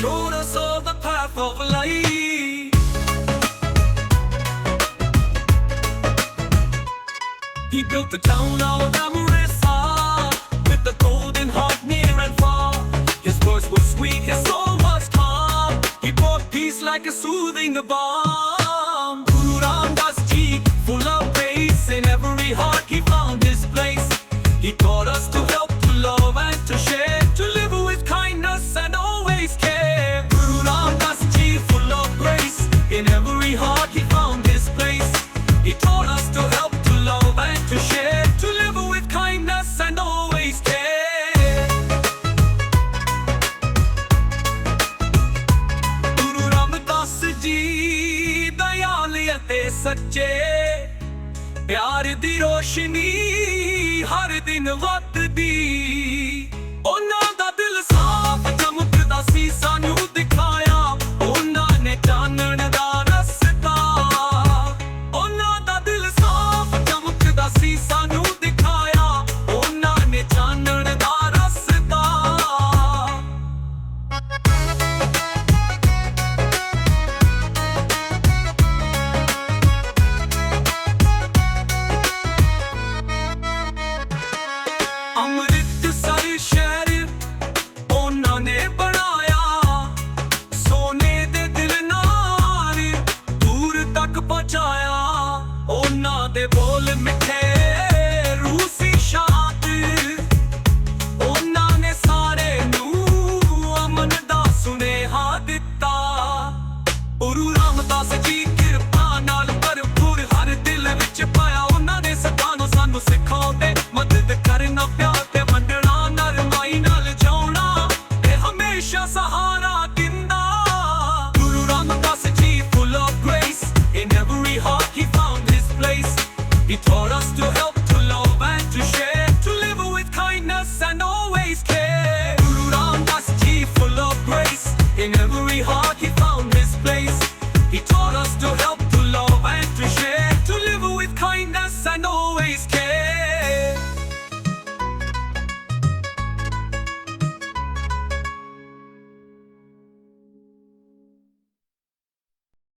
showed us all the path of light. He built the town of Amarissa with the golden heart near and far. His voice was sweet, his soul was calm. He brought peace like a soothing balm. ਸੱਚੇ ਪਿਆਰ ਦੀ ਰੋਸ਼ਨੀ ਹਰ ਦਿਨ ਵੱਧਦੀ। ਦੇ ਬੋਲ ਮਿੱਠੇ Taught us to help, to love, and to share, to live with kindness and always care. Grace, in every heart he found his place. He taught us to help, to love, and to share, to live with kindness and always care.